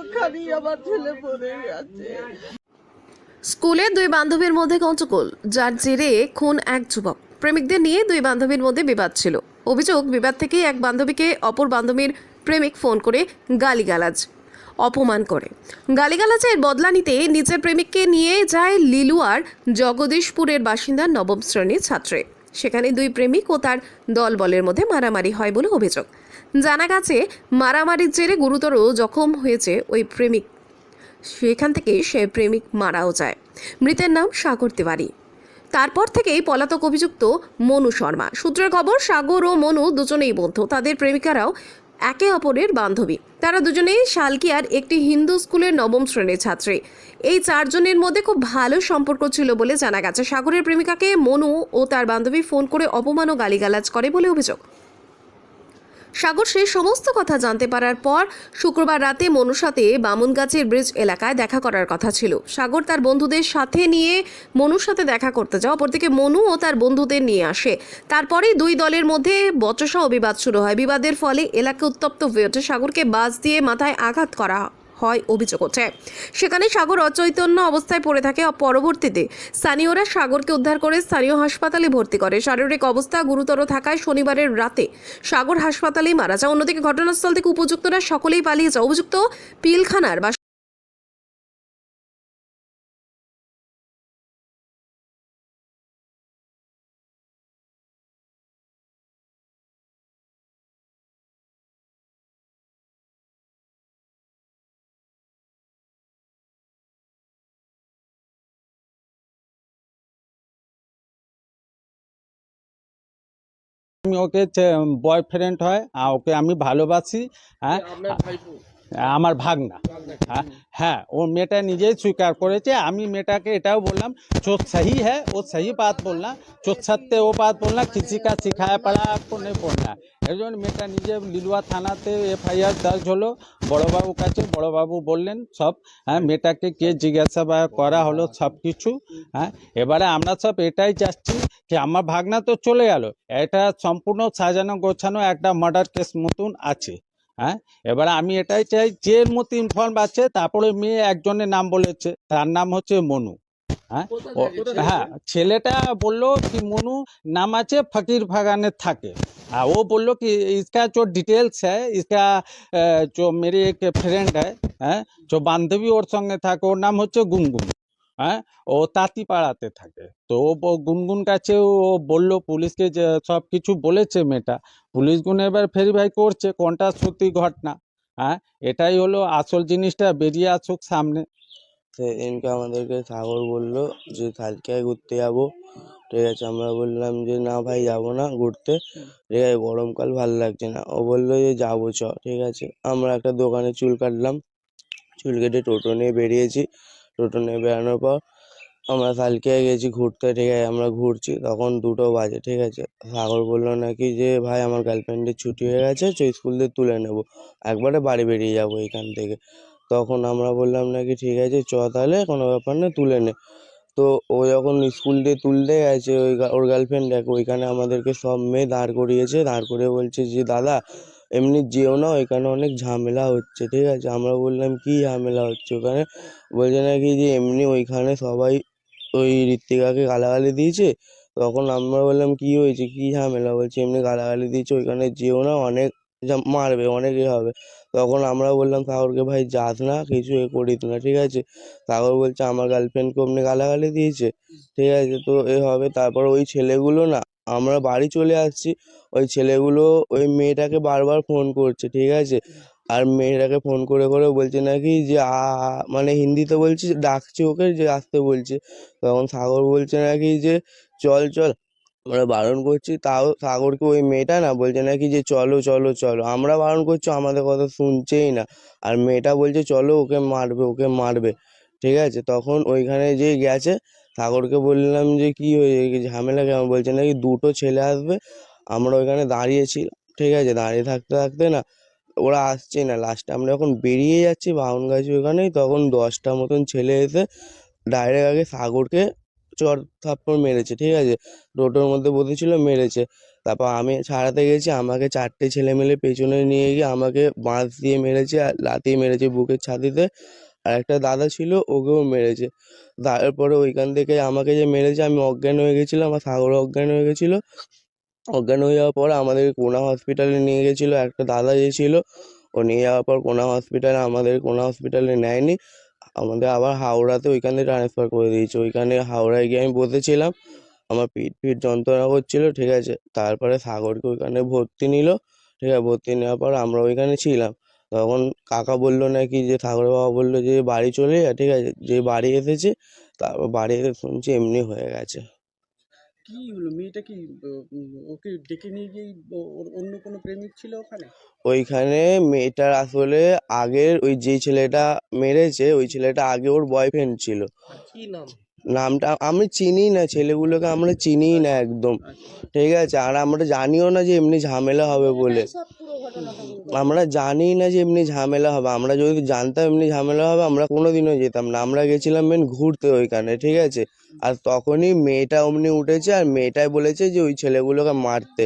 ওখানেই ছেলে পড়ে স্কুলে দুই বান্ধবীর মধ্যে গন্ডগোল, যার জেরে খুন এক যুবক। প্রেমিকদের নিয়ে দুই বান্ধবীর মধ্যে বিবাদ ছিল। অভিযোগ, বিবাদ থেকে এক বান্ধবীকে অপর বান্ধবীর প্রেমিক ফোন করে গালিগালাজ, অপমান করে। গালিগালাজের বদলা নিতে নিজের প্রেমিককে নিয়ে যায় লিলুয়ার জগদীশপুরের বাসিন্দা নবম শ্রেণির ছাত্রে। সেখানে দুই প্রেমিক ও তার দলবলের মধ্যে মারামারি হয় বলে অভিযোগ। জানা গেছে, মারামারির জেরে গুরুতর জখম হয়েছে ওই প্রেমিক। সেখান থেকে সে প্রেমিক মারাও যায়। মৃতের নাম সাগর তিওয়ারি। তারপর থেকেই পলাতক অভিযুক্ত মনু শর্মা। সূত্রের খবর, সাগর ও মনু দুজনেই বন্ধু তাদের প্রেমিকারাও একে অপরের বান্ধবী। তারা দুজনেই শালকিয়ার একটি হিন্দু স্কুলের নবম শ্রেণির ছাত্রী। এই চারজনের মধ্যে খুব ভালো সম্পর্ক ছিল বলে জানা গেছে। সাগরের প্রেমিকাকে মনু ও তার বান্ধবী ফোন করে অপমান ও গালিগালাজ করে বলে অভিযোগ। সাগর সেই সমস্ত কথা জানতে পারার পর শুক্রবার রাতে মনুষাতে বামুন বামুনগাছের ব্রিজ এলাকায় দেখা করার কথা ছিল। সাগর তার বন্ধুদের সাথে নিয়ে মনুর সাথে দেখা করতে যাও অপরদিকে মনু ও তার বন্ধুদের নিয়ে আসে। তারপরেই দুই দলের মধ্যে বচসা ও বিবাদ শুরু হয়। বিবাদের ফলে এলাকা উত্তপ্ত হয়ে ওঠে। সাগরকে বাস দিয়ে মাথায় আঘাত করা হয় অভিযোগ ওঠে। সেখানে সাগর অচৈতন্য অবস্থায় পড়ে থাকে। পরবর্তীতে স্থানীয়রা সাগরকে উদ্ধার করে স্থানীয় হাসপাতালে ভর্তি করে। শারীরিক অবস্থা গুরুতর থাকায় শনিবারের রাতে সাগর হাসপাতালেই মারা যায়। অন্যদিকে ঘটনাস্থল থেকে উপযুক্তরা সকলেই পালিয়ে যায়। অভিযুক্ত পিলখানার বা ওকে বয়ফ্রেন্ড হয় ওকে আমি ভালোবাসি হ্যাঁ। আমার ভাগনা। হ্যাঁ, হ্যাঁ ও মেয়েটা নিজেই স্বীকার করেছে। আমি মেয়েটাকে এটাও বললাম চোর সাহি হ্যাঁ ও সাহি বাত বললাম চোর সত্যে ও বাত বললাম কৃষি কাজ শিখায় পড়া আপকো নেই পড়না এর জন্য মেয়েটা নিজে লিলুয়া থানাতে এফআইআর দার্জ হলো। বড়োবাবুর কাছে বড়োবাবু বললেন সব হ্যাঁ মেয়েটাকে কে জিজ্ঞাসাবাদ করা হলো সব কিছু হ্যাঁ এবারে আমরা সব এটাই চাচ্ছি যে আমার ভাগনা তো চলে গেল। এটা সম্পূর্ণ সাজানো গোছানো একটা মার্ডার কেস মতন আছে। হ্যাঁ এবারে আমি এটাই চাই যে মতো ইনফর্ম আছে তারপরে মেয়ে একজনের নাম বলেছে তার নাম হচ্ছে মনু হ্যাঁ ও- হ্যাঁ ছেলেটা বললো কি মনু नाम আছে फकीर फागाने থাকে हाँ वो बोलो कि इसका जो डिटेल्स है इसका अ, जो मेरी एक फ्रेंड है হ্যাঁ जो বান্ধবী ওর সঙ্গে থাকে ওর নাম হচ্ছে গুনগুন হ্যাঁ? ও তাঁতিপাড়াতে থাকে। তো ও গুনগুন কাছে ও বলল, পুলিশকে যে সব কিছু বলেছে মেয়েটা পুলিশ গুণ এবার ভেরিফাই করছে, কোনটা সত্যি ঘটনা? হ্যাঁ? এটাই হলো আসল জিনিসটা, বেরিয়ে আসুক সামনে। সেদিনকে আমাদেরকে সাগর বলল যে সালকিয়ায় ঘুরতে যাব। ঠিক আছে, আমরা বললাম যে, না ভাই, যাব না ঘুরতে। ঠিক আছে, গরমকাল ভালো লাগছে না। ও বলল যে, যাব, চ। ঠিক আছে, আমরা একটা দোকানে চুল কাটলাম। চুল কেটে টোটো নিয়ে বেরিয়েছি। টোটো নিয়ে বেরানোর পর আমরা সালকিয়ায় গেছি ঘুরতে, ঠিক আছে, আমরা ঘুরছি, তখন দুটো বাজে, ঠিক আছে। সাগর বলল নাকি যে, ভাই, আমার গার্লফ্রেন্ডের ছুটি হয়ে গেছে চ স্কুল থেকে তুলে নেব, একবারে বাড়ি বেরিয়ে যাব এখান থেকে। তখন আমরা বললাম নাকি, ঠিক আছে, চ তাহলে, কোনো ব্যাপার না, তুলে নে। তো ও যখন স্কুল দিয়ে তুলতে গেছে, ওই ওর গার্লফ্রেন্ড দেখ, ওইখানে আমাদেরকে সব মেয়ে দাঁড় করিয়েছে, দাঁড় করিয়ে বলছে যে, দাদা এমনি যেও না, ওইখানে অনেক ঝামেলা হচ্ছে, ঠিক আছে? আমরা বললাম, কি ঝামেলা হচ্ছে ওখানে? বলছে নাকি যে এমনি ওইখানে সবাই ওই ঋত্বিকাকে গালাগালি দিয়েছে। তখন আমরা বললাম, কি হয়েছে? কি ঝামেলা? বলছে, এমনি গালাগালি দিয়েছে, ওইখানে যেও না, অনেক মারবে, অনেক এ হবে। তখন আমরা বললাম সাগরকে ভাই যাস না, কিছু এ করিস না, ঠিক আছে? সাগর বলছে, আমার গার্লফ্রেন্ডকে অমনি গালাগালি দিয়েছে। ঠিক আছে, তো এ হবে, তারপর ওই ছেলেগুলো না, আমরা বাড়ি চলে আসছি। ওই ছেলেগুলো ওই মেয়েটাকে বারবার ফোন করছে, ঠিক আছে? আর মেয়েটাকে ফোন করে করে বলছে নাকি যে, আ মানে হিন্দিতে বলছে, ডাকছে ওকে যে, আসতে বলছে। তখন সাগর বলছে নাকি যে, চল চল। আমরা বারণ করছি, তাও সাগরকে ওই মেয়েটা না বলছে নাকি যে, চলো চলো চলো। আমরা বারণ করছি আমাদের কথা শুনছেই না। আর মেয়েটা বলছে, চলো, ওকে মারবে ওকে মারবে। ঠিক আছে? তখন ওইখানে যে গেছে, সাগরকে বললাম যে, কি হয়ে ঝামেলা কেমন বলছে নাকি, দুটো ছেলে আসবে আমরা ওইখানে দাঁড়িয়েছি ঠিক আছে? দাঁড়িয়ে থাকতে থাকতে না, ওরা আসছে না। লাস্টে আমরা যখন বেরিয়ে যাচ্ছি বাউন বাউনগাছি ওখানেই, তখন দশটা মতন ছেলে এসে ডাইরেক্ট আগে সাগরকে চর থাপ্পড় মেরেছে, ঠিক আছে? টোটোর মধ্যে বসেছিল, মেরেছে। তারপর আমি ছাড়াতে গেছি, আমাকে চারটে ছেলে মিলে পেছনে নিয়ে গিয়ে আমাকে বাঁশ দিয়ে মেরেছে, আর লাতিয়ে মেরেছে বুকের ছাতিতে। আর একটা দাদা ছিল, ওকেও মেরেছে। তারপরে ওইখান থেকে আমাকে যে মেরেছে, আমি অজ্ঞান হয়ে গেছিলাম, আর সাগর অজ্ঞান হয়ে গেছিল। অজ্ঞান হয়ে যাওয়ার পর আমাদের কোনা হসপিটালে নিয়ে গেছিল। একটা দাদা যে ছিল, ও নিয়ে যাওয়ার পর কোনা হসপিটালে আমাদের কোনা হসপিটালে নেয়নি। আমাদের আবার হাওড়াতে ওইখানে ট্রান্সফার করে দিয়েছে। ওইখানে হাওড়ায় গিয়ে আমি বসেছিলাম। আমার পিঠ ফিট যন্ত্রণা করছিল ঠিক আছে? তারপরে সাগরকে ওইখানে ভর্তি নিল, ঠিক আছে? ভর্তি নেওয়ার পর আমরা ওইখানে ছিলাম। তখন কাকা বলল নাকি যে ঠাকুরের বাবা বলল যে, বাড়ি চলে যা, ঠিক আছে? যে বাড়ি এসেছে, তারপর বাড়ি এসে শুনছি এমনি হয়ে গেছে। কি হলো? মেয়েটা কি ওকে ডেকে নিয়ে গিয়ে ওর অন্য কোনো প্রেমিক ছিল ওখানে? ওইখানে মেয়েটার আসলে আগের ওই যে ছেলেটা মেরেছে ওই ছেলেটা আগে ওর বয়ফ্রেন্ড ছিল। কি নাম? নামটা আমি চিনি না, ছেলেগুলোকে আমরা চিনিই না একদম। ঠিক আছে, আর আমরা জানিও না যে এমনি ঝামেলা হবে বলে। আমরা জানি না যে এমনি ঝামেলা হবে। আমরা যদি জানতাম এমনি ঝামেলা হবে, আমরা কোনোদিনও যেতাম না। আমরা গেছিলাম মেন ঘুরতে ওইখানে, ঠিক আছে? আর তখনই মেয়েটা অমনি উঠেছে, আর মেয়েটাই বলেছে যে ওই ছেলেগুলোকে মারতে।